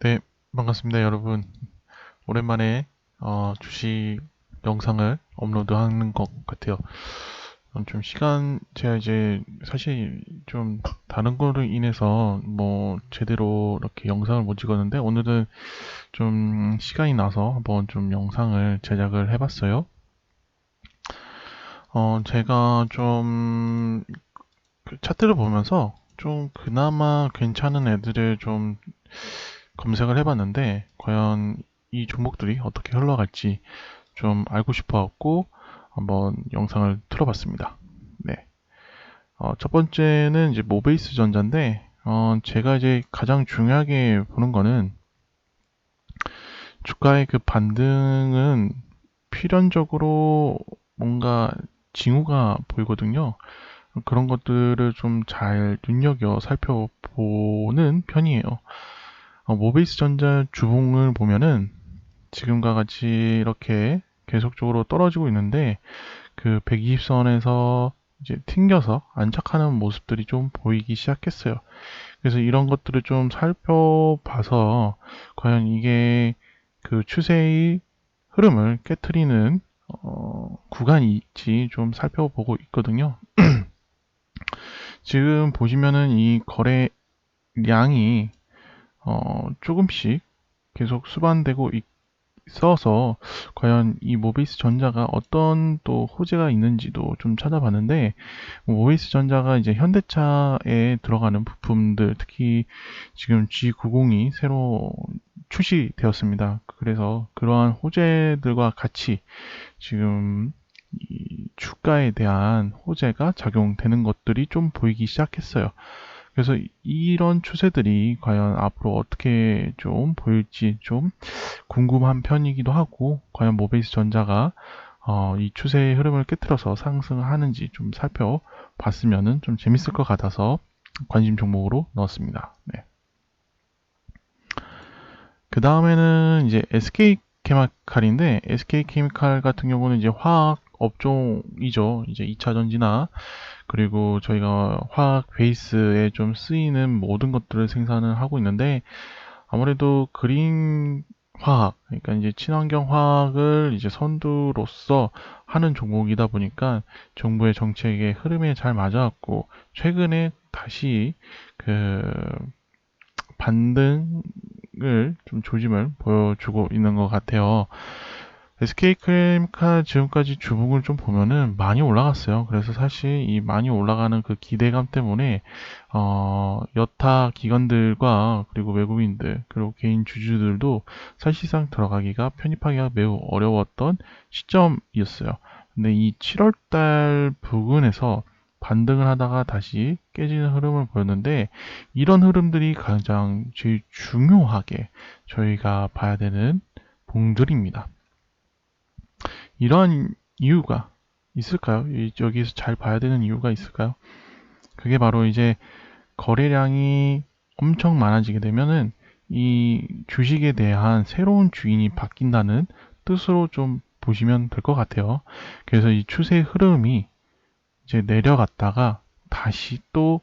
네, 반갑습니다, 여러분. 오랜만에 어, 주식 영상을 업로드하는 것 같아요. 어, 좀 시간 제가 이제 사실 좀 다른 거로 인해서 뭐 제대로 이렇게 영상을 못 찍었는데 오늘은 좀 시간이 나서 한번 좀 영상을 제작을 해봤어요. 어, 제가 좀 그 차트를 보면서 좀 그나마 괜찮은 애들을 좀 검색을 해봤는데 과연 이 종목들이 어떻게 흘러갈지 좀 알고 싶어갖고 한번 영상을 틀어봤습니다. 네. 어, 첫 번째는 이제 모베이스 전자인데 어, 제가 이제 가장 중요하게 보는 거는 주가의 그 반등은 필연적으로 뭔가 징후가 보이거든요. 그런 것들을 좀 잘 눈여겨 살펴보는 편이에요. 어, 모비스 전자 주봉을 보면은 지금과 같이 이렇게 계속적으로 떨어지고 있는데 그 120선에서 이제 튕겨서 안착하는 모습들이 좀 보이기 시작했어요. 그래서 이런 것들을 좀 살펴봐서 과연 이게 그 추세의 흐름을 깨뜨리는 어, 구간이 있지 좀 살펴보고 있거든요. 지금 보시면은 이 거래량이 어, 조금씩 계속 수반되고 있어서 과연 이 모비스 전자가 어떤 또 호재가 있는지도 좀 찾아봤는데 모비스 전자가 이제 현대차에 들어가는 부품들 특히 지금 G90이 새로 출시되었습니다. 그래서 그러한 호재들과 같이 지금 이 주가에 대한 호재가 작용되는 것들이 좀 보이기 시작했어요. 그래서 이런 추세들이 과연 앞으로 어떻게 좀 보일지 좀 궁금한 편이기도 하고 과연 모베이스 전자가 어, 이 추세의 흐름을 깨뜨려서 상승하는지 좀 살펴봤으면 좀 재밌을 것 같아서 관심 종목으로 넣었습니다. 네. 그 다음에는 이제 SK 케미칼인데 SK 케미칼 같은 경우는 이제 화학 업종이죠. 이제 2차 전지나 그리고 저희가 화학 베이스에 좀 쓰이는 모든 것들을 생산을 하고 있는데 아무래도 그린 화학, 그러니까 이제 친환경 화학을 이제 선두로서 하는 종목이다 보니까 정부의 정책의 흐름에 잘 맞아왔고 최근에 다시 그 반등을 좀 조짐을 보여주고 있는 것 같아요. SK크림카 지금까지 주봉을 좀 보면은 많이 올라갔어요. 그래서 사실 이 많이 올라가는 그 기대감 때문에 어, 여타 기관들과 그리고 외국인들 그리고 개인 주주들도 사실상 들어가기가 편입하기가 매우 어려웠던 시점이었어요. 근데 이 7월달 부근에서 반등을 하다가 다시 깨지는 흐름을 보였는데 이런 흐름들이 가장 제일 중요하게 저희가 봐야 되는 봉들입니다. 이러한 이유가 있을까요? 여기서 잘 봐야 되는 이유가 있을까요? 그게 바로 이제 거래량이 엄청 많아지게 되면은 이 주식에 대한 새로운 주인이 바뀐다는 뜻으로 좀 보시면 될 것 같아요. 그래서 이 추세 흐름이 이제 내려갔다가 다시 또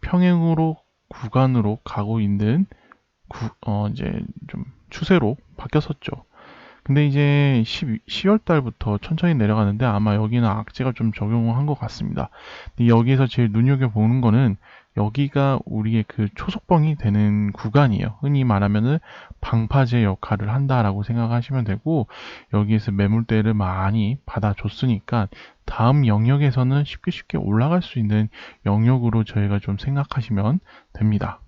평행으로 구간으로 가고 있는 구, 어, 이제 좀 추세로 바뀌었었죠. 근데 이제 10, 10 월 달부터 천천히 내려가는데 아마 여기는 악재가 좀 적용을 한것 같습니다. 여기에서 제일 눈여겨보는 거는 여기가 우리의 그 초속봉이 되는 구간이에요. 흔히 말하면은 방파제 역할을 한다라고 생각하시면 되고 여기에서 매물대를 많이 받아줬으니까 다음 영역에서는 쉽게 쉽게 올라갈 수 있는 영역으로 저희가 좀 생각하시면 됩니다.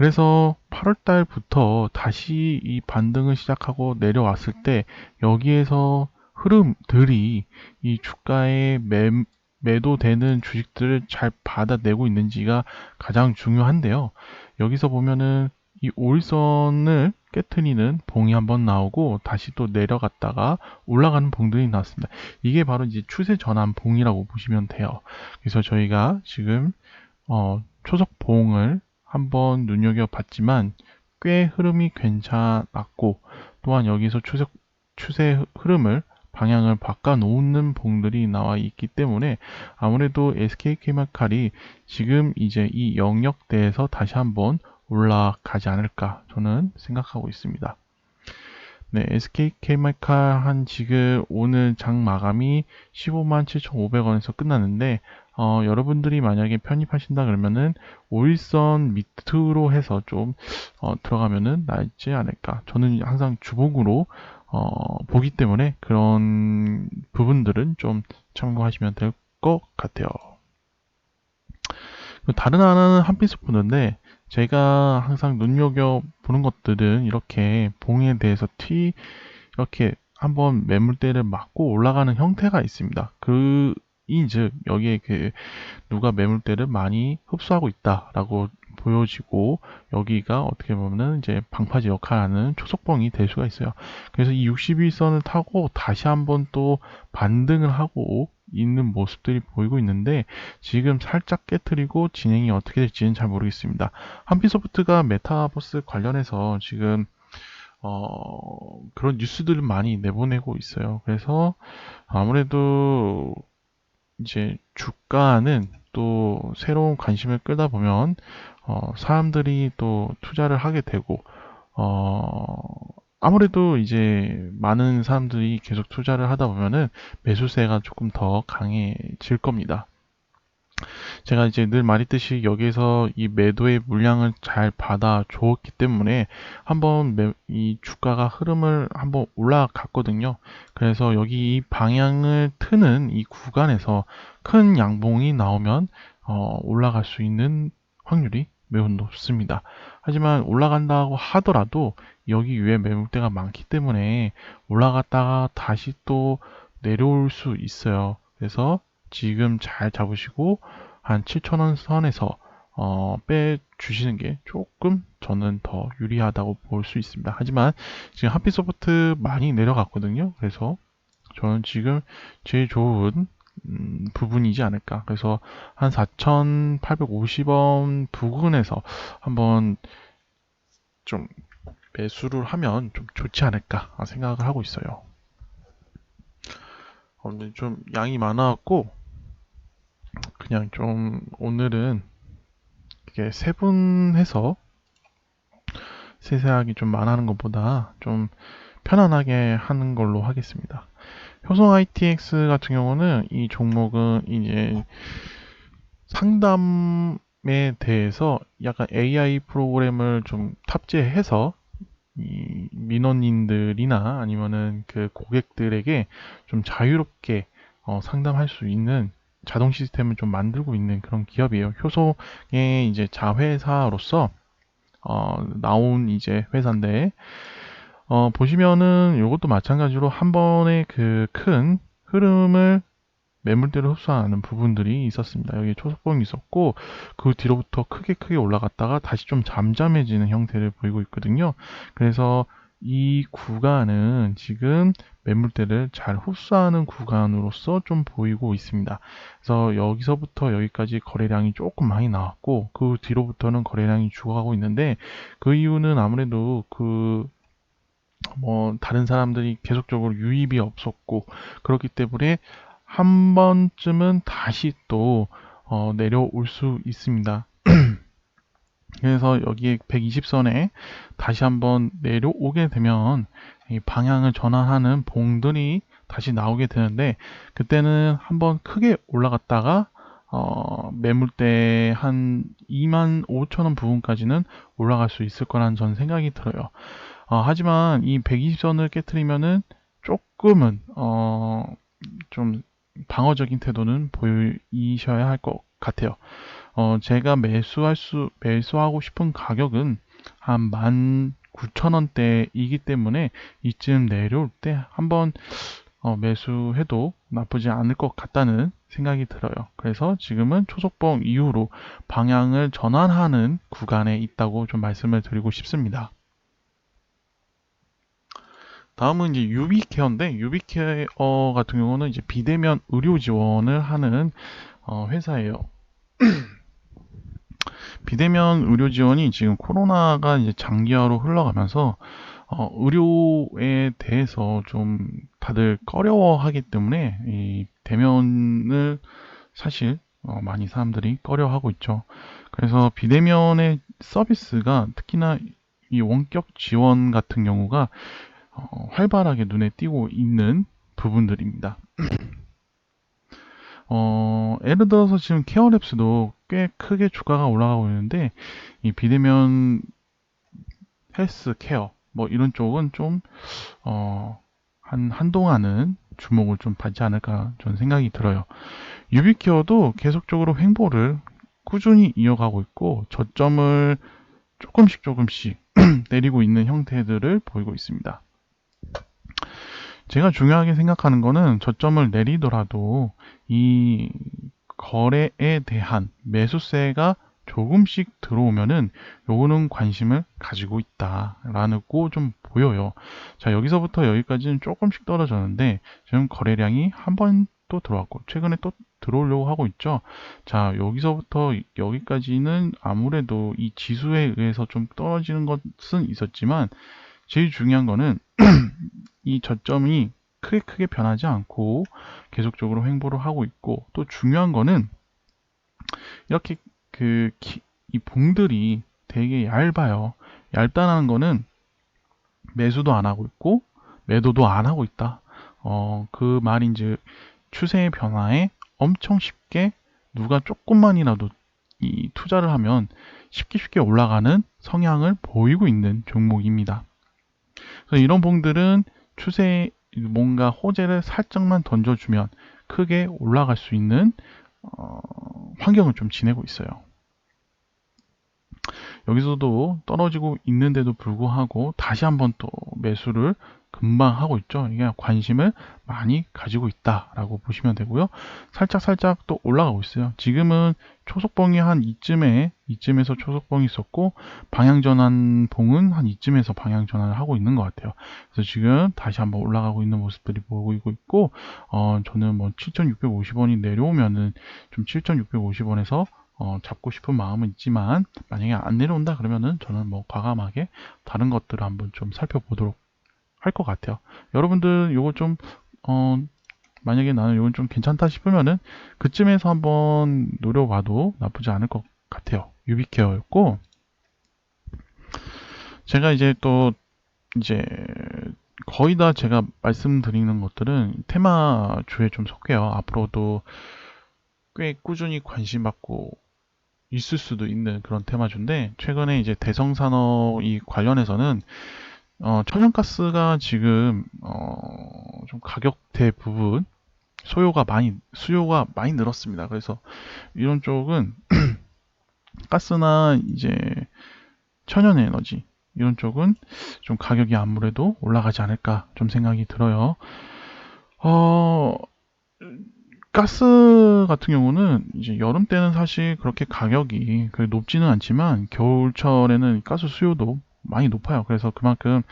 그래서 8월 달부터 다시 이 반등을 시작하고 내려왔을 때 여기에서 흐름들이 이 주가에 매, 매도되는 주식들을 잘 받아내고 있는지가 가장 중요한데요. 여기서 보면은 이 5일선을 깨트리는 봉이 한번 나오고 다시 또 내려갔다가 올라가는 봉들이 나왔습니다. 이게 바로 이제 추세 전환 봉이라고 보시면 돼요. 그래서 저희가 지금 어, 초석 봉을 한번 눈여겨봤지만 꽤 흐름이 괜찮았고 또한 여기서 추세, 추세 흐름을 방향을 바꿔놓는 봉들이 나와 있기 때문에 아무래도 SK케미칼이 지금 이제 이 영역대에서 다시 한번 올라가지 않을까 저는 생각하고 있습니다. 네, SK 케이마칼 한 지금 오늘 장 마감이 15만 7,500원에서 끝났는데 어, 여러분들이 만약에 편입하신다 그러면은 5일선 밑으로 해서 좀 어, 들어가면은 낫지 않을까. 저는 항상 주봉으로 어, 보기 때문에 그런 부분들은 좀 참고하시면 될 것 같아요. 다른 하나는 한피스 푸드인데 제가 항상 눈여겨 보는 것들은 이렇게 봉에 대해서 티 이렇게 한번 매물대를 맞고 올라가는 형태가 있습니다. 그 인즉 여기에 그 누가 매물대를 많이 흡수하고 있다라고 보여지고 여기가 어떻게 보면은 이제 방파제 역할하는 초속봉이 될 수가 있어요. 그래서 이 61선을 타고 다시 한번 또 반등을 하고 있는 모습들이 보이고 있는데 지금 살짝 깨트리고 진행이 어떻게 될지는 잘 모르겠습니다. 한피소프트가 메타버스 관련해서 지금 어, 그런 뉴스들을 많이 내보내고 있어요. 그래서 아무래도 이제 주가는 또 새로운 관심을 끌다 보면 어, 사람들이 또 투자를 하게 되고 어, 아무래도 이제 많은 사람들이 계속 투자를 하다 보면은 매수세가 조금 더 강해질 겁니다. 제가 이제 늘 말했듯이 여기에서 이 매도의 물량을 잘 받아 주었기 때문에 한번 매, 이 주가가 흐름을 한번 올라갔거든요. 그래서 여기 이 방향을 트는 이 구간에서 큰 양봉이 나오면 어, 올라갈 수 있는 확률이 매우 높습니다. 하지만 올라간다고 하더라도 여기 위에 매물대가 많기 때문에 올라갔다가 다시 또 내려올 수 있어요. 그래서 지금 잘 잡으시고 한 7,000원 선에서 어, 빼주시는 게 조금 저는 더 유리하다고 볼 수 있습니다. 하지만 지금 하피소프트 많이 내려갔거든요. 그래서 저는 지금 제일 좋은 음, 부분이지 않을까. 그래서 한 4,850원 부근에서 한번 좀 매수를 하면 좀 좋지 않을까 생각을 하고 있어요. 오늘 좀 양이 많아갖고 그냥 좀 오늘은 이게 세분해서 세세하게 좀 말하는 것보다 좀 편안하게 하는 걸로 하겠습니다. 효성 ITX 같은 경우는 이 종목은 이제 상담에 대해서 약간 AI 프로그램을 좀 탑재해서 이 민원인들이나 아니면은 그 고객들에게 좀 자유롭게 어, 상담할 수 있는 자동 시스템을 좀 만들고 있는 그런 기업이에요. 효소의 이제 자회사로서 어, 나온 이제 회사인데 어, 보시면은 이것도 마찬가지로 한 번에 그큰 흐름을 매물대로 흡수하는 부분들이 있었습니다. 여기 초속봉이 있었고 그 뒤로부터 크게 크게 올라갔다가 다시 좀 잠잠해지는 형태를 보이고 있거든요. 그래서 이 구간은 지금 매물대를 잘 흡수하는 구간으로서 좀 보이고 있습니다. 그래서 여기서부터 여기까지 거래량이 조금 많이 나왔고 그 뒤로부터는 거래량이 죽어가고 있는데 그 이유는 아무래도 그 뭐 다른 사람들이 계속적으로 유입이 없었고 그렇기 때문에 한 번쯤은 다시 또 어, 내려올 수 있습니다. 그래서 여기에 120선에 다시 한번 내려오게 되면 방향을 전환하는 봉들이 다시 나오게 되는데 그때는 한번 크게 올라갔다가 어, 매물대 한 2만 5천원 부분까지는 올라갈 수 있을 거라는 전 생각이 들어요. 어, 하지만 이 120선을 깨뜨리면은 조금은 어, 좀 방어적인 태도는 보이셔야 할 것 같아요. 어, 제가 매수할 수, 매수하고 싶은 가격은 한 19,000원대이기 때문에 이쯤 내려올 때 한번 어, 매수해도 나쁘지 않을 것 같다는 생각이 들어요. 그래서 지금은 초속봉 이후로 방향을 전환하는 구간에 있다고 좀 말씀을 드리고 싶습니다. 다음은 이제 유비케어인데 유비케어 같은 경우는 이제 비대면 의료 지원을 하는 어, 회사예요. 비대면 의료 지원이 지금 코로나가 이제 장기화로 흘러가면서 어, 의료에 대해서 좀 다들 꺼려하기 때문에 이 대면을 사실 어, 많이 사람들이 꺼려하고 있죠. 그래서 비대면에 서비스가 특히나 이 원격 지원 같은 경우가 어, 활발하게 눈에 띄고 있는 부분들입니다. 어, 예를 들어서 지금 케어랩스도 꽤 크게 주가가 올라가고 있는데 이 비대면 헬스 케어 뭐 이런 쪽은 좀 어, 한 한동안은 주목을 좀 받지 않을까 저는 생각이 들어요. 유비케어도 계속적으로 횡보를 꾸준히 이어가고 있고 저점을 조금씩 조금씩 내리고 있는 형태들을 보이고 있습니다. 제가 중요하게 생각하는 거는 저점을 내리더라도 이 거래에 대한 매수세가 조금씩 들어오면은 요거는 관심을 가지고 있다라는 거좀 보여요. 자, 여기서부터 여기까지는 조금씩 떨어졌는데 지금 거래량이 한 번 또 들어왔고 최근에 또 들어오려고 하고 있죠. 자, 여기서부터 여기까지는 아무래도 이 지수에 의해서 좀 떨어지는 것은 있었지만 제일 중요한 거는 이 저점이 크게 크게 변하지 않고 계속적으로 횡보를 하고 있고 또 중요한 거는 이렇게 그 이 봉들이 되게 얇아요. 얇다는 거는 매수도 안 하고 있고 매도도 안 하고 있다. 어, 그 말인즉 추세의 변화에 엄청 쉽게 누가 조금만이라도 이 투자를 하면 쉽게 쉽게 올라가는 성향을 보이고 있는 종목입니다. 그래서 이런 봉들은 추세에 뭔가 호재를 살짝만 던져주면 크게 올라갈 수 있는 어, 환경을 좀 지내고 있어요. 여기서도 떨어지고 있는데도 불구하고 다시 한번 또 매수를 금방 하고 있죠. 이게 관심을 많이 가지고 있다라고 보시면 되고요. 살짝 살짝 또 올라가고 있어요. 지금은 초속봉이 한 이쯤에 이쯤에서 초속봉이 있었고 방향 전환 봉은 한 이쯤에서 방향 전환을 하고 있는 것 같아요. 그래서 지금 다시 한번 올라가고 있는 모습들이 보이고 있고 어 저는 뭐 7,650원이 내려오면은 좀 7,650원에서 어, 잡고 싶은 마음은 있지만 만약에 안 내려온다 그러면은 저는 뭐 과감하게 다른 것들을 한번 좀 살펴보도록 할 것 같아요. 여러분들 요거 좀 어, 만약에 나는 이건 좀 괜찮다 싶으면은 그쯤에서 한번 노려봐도 나쁘지 않을 것 같아요. 유비케어였고 제가 이제 또 이제 거의 다 제가 말씀드리는 것들은 테마주에 좀 속해요. 앞으로도 꽤 꾸준히 관심 받고 있을 수도 있는 그런 테마주인데 최근에 이제 대성산업 이 관련해서는 어, 천연가스가 지금 어, 좀 가격대 부분 소요가 많이 수요가 많이 늘었습니다. 그래서 이런 쪽은 가스나 이제 천연 에너지 이런 쪽은 좀 가격이 아무래도 올라가지 않을까 좀 생각이 들어요. 어, 가스 같은 경우는 이제 여름 때는 사실 그렇게 가격이 높지는 않지만 겨울철에는 가스 수요도 많이 높아요. 그래서 그만큼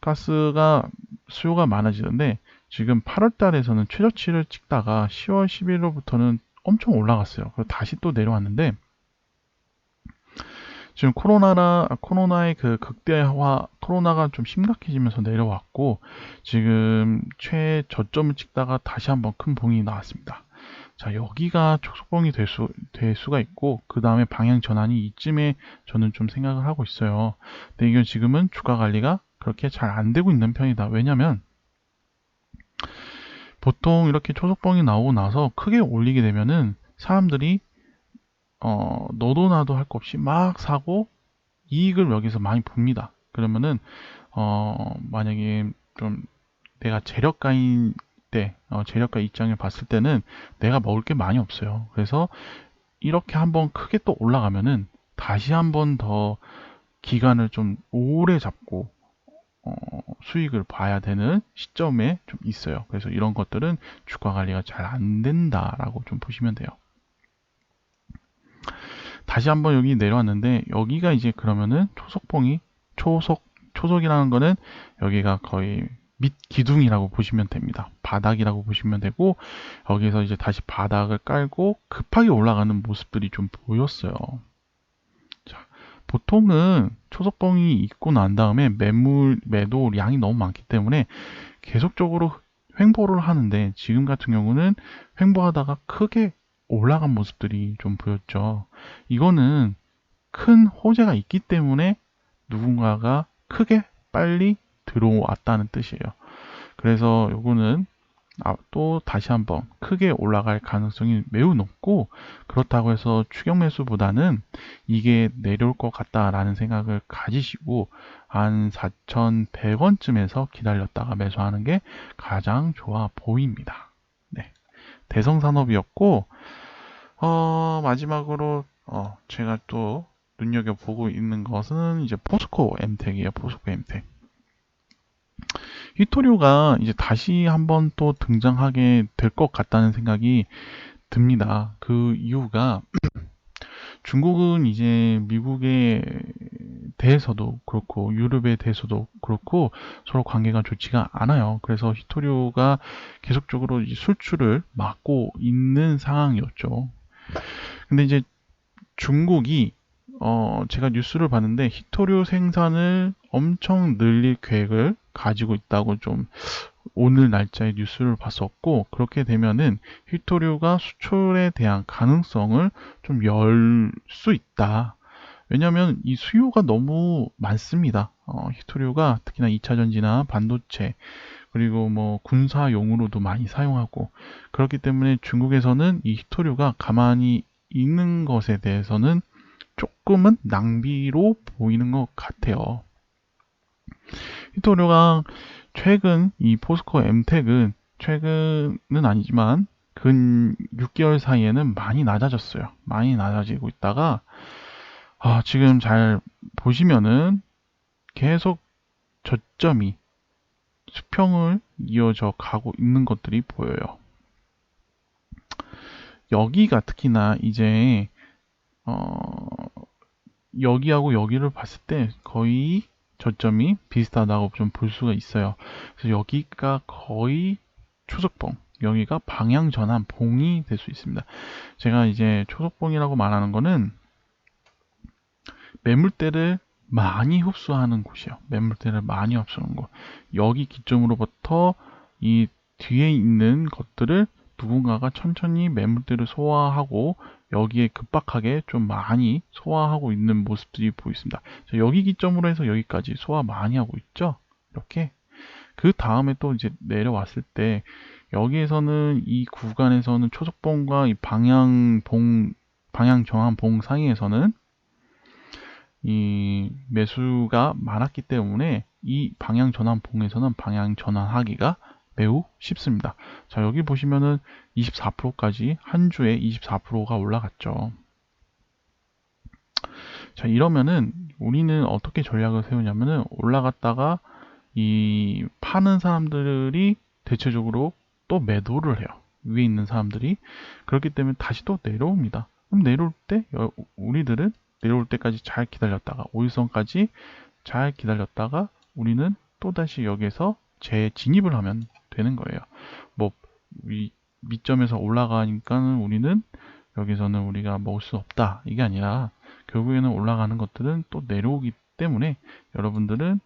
가스가 수요가 많아지는데 지금 8월 달에서는 최저치를 찍다가 10월 11일로부터는 엄청 올라갔어요. 그리고 다시 또 내려왔는데 지금 코로나라 코로나의 그 극대화 코로나가 좀 심각해지면서 내려왔고 지금 최저점을 찍다가 다시 한번 큰 봉이 나왔습니다. 자 여기가 촉속봉이 될, 수, 될 수가 있고 그 다음에 방향 전환이 이쯤에 저는 좀 생각을 하고 있어요. 근데 이건 지금은 주가 관리가 그렇게 잘 안 되고 있는 편이다. 왜냐면 보통 이렇게 초속봉이 나오고 나서 크게 올리게 되면은 사람들이 어, 너도 나도 할 것 없이 막 사고 이익을 여기서 많이 봅니다. 그러면은 어, 만약에 좀 내가 재력가인 때 어, 재력가 입장을 봤을 때는 내가 먹을 게 많이 없어요. 그래서 이렇게 한번 크게 또 올라가면은 다시 한번 더 기간을 좀 오래 잡고 어, 수익을 봐야 되는 시점에 좀 있어요. 그래서 이런 것들은 주가 관리가 잘 안 된다라고 좀 보시면 돼요. 다시 한번 여기 내려왔는데 여기가 이제 그러면은 초속봉이 초속 초속이라는 거는 여기가 거의 밑 기둥이라고 보시면 됩니다. 바닥이라고 보시면 되고 여기서 이제 다시 바닥을 깔고 급하게 올라가는 모습들이 좀 보였어요. 자, 보통은 초속봉이 있고 난 다음에 매물 매도량이 너무 많기 때문에 계속적으로 횡보를 하는데 지금 같은 경우는 횡보하다가 크게 올라간 모습들이 좀 보였죠. 이거는 큰 호재가 있기 때문에 누군가가 크게 빨리 들어왔다는 뜻이에요. 그래서 요거는 아, 또 다시 한번 크게 올라갈 가능성이 매우 높고 그렇다고 해서 추격 매수보다는 이게 내려올 것 같다라는 생각을 가지시고 한 4,100원쯤에서 기다렸다가 매수하는 게 가장 좋아 보입니다. 네. 대성산업이었고 어, 마지막으로 어, 제가 또 눈여겨보고 있는 것은 이제 포스코 엠텍이에요. 포스코 엠텍. 히토류가 이제 다시 한번 또 등장하게 될 것 같다는 생각이 듭니다. 그 이유가 중국은 이제 미국에 대해서도 그렇고 유럽에 대해서도 그렇고 서로 관계가 좋지가 않아요. 그래서 히토류가 계속적으로 수출을 막고 있는 상황이었죠. 근데 이제 중국이 어 제가 뉴스를 봤는데 히토류 생산을 엄청 늘릴 계획을 가지고 있다고 좀 오늘 날짜에 뉴스를 봤었고 그렇게 되면은 히토류가 수출에 대한 가능성을 좀 열 수 있다. 왜냐하면 이 수요가 너무 많습니다. 어, 히토류가 특히나 2차 전지나 반도체 그리고 뭐 군사용으로도 많이 사용하고 그렇기 때문에 중국에서는 이 히토류가 가만히 있는 것에 대해서는 조금은 낭비로 보이는 것 같아요. 히토류가 최근 이 포스코 엠텍은 최근은 아니지만 근 6개월 사이에는 많이 낮아졌어요. 많이 낮아지고 있다가 아, 지금 잘 보시면은 계속 저점이 수평을 이어져 가고 있는 것들이 보여요. 여기가 특히나 이제 어, 여기하고 여기를 봤을 때 거의 저점이 비슷하다고 좀 볼 수가 있어요. 그래서 여기가 거의 초석봉, 여기가 방향 전환 봉이 될 수 있습니다. 제가 이제 초석봉이라고 말하는 거는 매물대를 많이 흡수하는 곳이요. 매물대를 많이 흡수하는 곳. 여기 기점으로부터 이 뒤에 있는 것들을 누군가가 천천히 매물대를 소화하고 여기에 급박하게 좀 많이 소화하고 있는 모습들이 보입니다. 여기 기점으로 해서 여기까지 소화 많이 하고 있죠. 이렇게 그 다음에 또 이제 내려왔을 때 여기에서는 이 구간에서는 초속봉과 이 방향봉 방향 정한 봉 사이에서는 이 매수가 많았기 때문에 이 방향 전환 봉에서는 방향 전환하기가 매우 쉽습니다. 자, 여기 보시면은 24%까지 한 주에 24%가 올라갔죠. 자, 이러면은 우리는 어떻게 전략을 세우냐면은 올라갔다가 이 파는 사람들이 대체적으로 또 매도를 해요. 위에 있는 사람들이 그렇기 때문에 다시 또 내려옵니다. 그럼 내려올 때 우리들은 내려올 때까지 잘 기다렸다가 오일선까지 잘 기다렸다가 우리는 또다시 여기에서 재진입을 하면 되는 거예요. 뭐 위, 밑점에서 올라가니까는 우리는 여기서는 우리가 먹을 수 없다. 이게 아니라 결국에는 올라가는 것들은 또 내려오기 때문에 여러분들은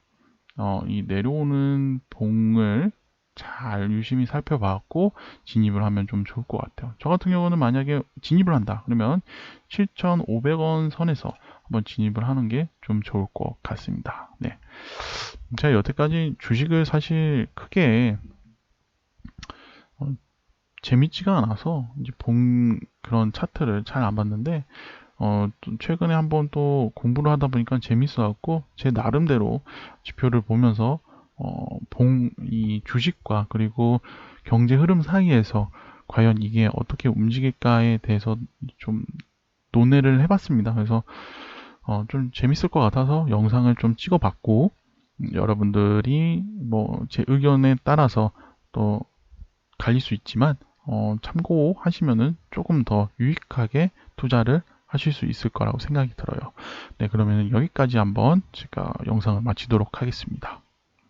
어, 이 내려오는 봉을 잘 유심히 살펴봤고 진입을 하면 좀 좋을 것 같아요. 저 같은 경우는 만약에 진입을 한다 그러면 7,500원 선에서 한번 진입을 하는 게 좀 좋을 것 같습니다. 네. 제가 여태까지 주식을 사실 크게 어, 재밌지가 않아서 이제 본 그런 차트를 잘 안 봤는데 어, 최근에 한번 또 공부를 하다 보니까 재밌어갖고 제 나름대로 지표를 보면서 어, 봉, 이 주식과 그리고 경제 흐름 사이에서 과연 이게 어떻게 움직일까에 대해서 좀 논의를 해봤습니다. 그래서 어, 좀 재밌을 것 같아서 영상을 좀 찍어봤고 여러분들이 뭐 제 의견에 따라서 또 갈릴 수 있지만 어, 참고하시면은 조금 더 유익하게 투자를 하실 수 있을 거라고 생각이 들어요. 네, 그러면 여기까지 한번 제가 영상을 마치도록 하겠습니다.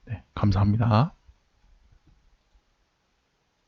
네, 감사합니다.